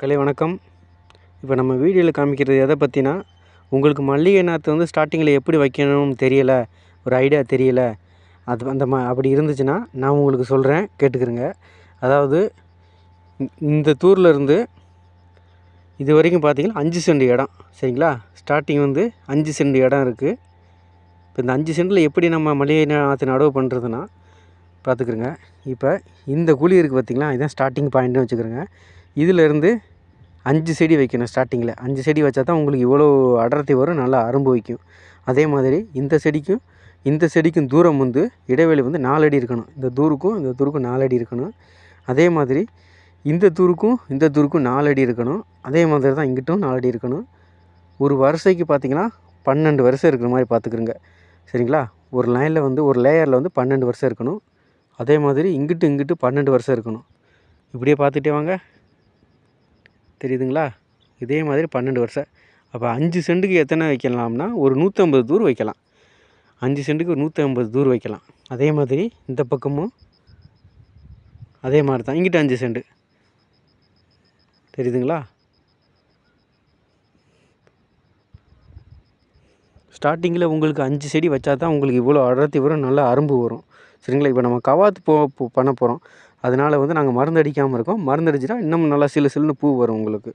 கலை வணக்கம். இப்போ நம்ம வீடியோவில் காமிக்கிறது எதை பற்றினா உங்களுக்கு மல்லிகை நாற்று வந்து ஸ்டார்டிங்கில் எப்படி வைக்கணும்னு தெரியலை ஒரு ஐடியா தெரியலை அது அந்த மா அப்படி இருந்துச்சுன்னா நான் உங்களுக்கு சொல்கிறேன் கேட்டுக்கிறேங்க. அதாவது இந்த தூரில் இருந்து இது வரைக்கும் பார்த்தீங்கன்னா அஞ்சு சென்ட் இடம் சரிங்களா? ஸ்டார்டிங் வந்து அஞ்சு சென்ட் இடம் இருக்குது இப்போ இந்த அஞ்சு சென்டில் எப்படி நம்ம மல்லிகை நாற்று நடவு பண்ணுறதுன்னா பார்த்துக்குறேங்க. இப்போ இந்த குழி இருக்குது பார்த்திங்களா இதுதான் ஸ்டார்டிங் பாயிண்ட்னு வச்சுக்கிறோங்க. இதிலேருந்து அஞ்சு செடி வைக்கணும் ஸ்டார்டிங்கில் அஞ்சு செடி வச்சா தான் உங்களுக்கு இவ்வளோ அடர்த்தி வரும் நல்லா அரும்பு வைக்கும். அதே மாதிரி இந்த செடிக்கும் இந்த செடிக்கும் தூரம் வந்து இடைவெளி வந்து நாலு அடி இருக்கணும். இந்த தூருக்கும் இந்த தூருக்கும் நாலு அடி இருக்கணும். அதே மாதிரி இந்த தூருக்கும் இந்த தூருக்கும் நாலு அடி இருக்கணும். அதே மாதிரி தான் இங்கிட்டும் நாலு அடி இருக்கணும். ஒரு வரிசைக்கு பார்த்தீங்கன்னா பன்னெண்டு வருஷம் இருக்கிற மாதிரி பார்த்துக்குறங்க. சரிங்களா? ஒரு லைனில் வந்து ஒரு லேயரில் வந்து பன்னெண்டு வருஷம் இருக்கணும். அதே மாதிரி இங்கிட்டு இங்கிட்டு பன்னெண்டு வருஷம் இருக்கணும். இப்படியே பார்த்துட்டே வாங்க. தெரியுதுங்களா? இதே மாதிரி பன்னெண்டு வருஷம். அப்போ அஞ்சு சென்ட்டுக்கு எத்தனை வைக்கலாம்னா ஒரு நூற்றம்பது தூர் வைக்கலாம். அஞ்சு சென்ட்டுக்கு ஒரு நூற்றி ஐம்பது தூர் வைக்கலாம். அதே மாதிரி இந்த பக்கமும் அதே மாதிரி தான். இங்கிட்ட அஞ்சு சென்ட் தெரியுதுங்களா? ஸ்டார்டிங்கில் உங்களுக்கு அஞ்சு செடி வச்சா தான் உங்களுக்கு இவ்வளோ அடர்த்தி வரும் நல்லா அரும்பு வரும். சரிங்களா? இப்போ நம்ம கவாத்து போ பண்ண போகிறோம் அதனால் வந்து நாங்கள் மருந்து அடிக்காமல் இருக்கோம். மருந்து அடிச்சுட்டா இன்னும் நல்லா சிலு சிலுன்னு பூ வரும் உங்களுக்கு.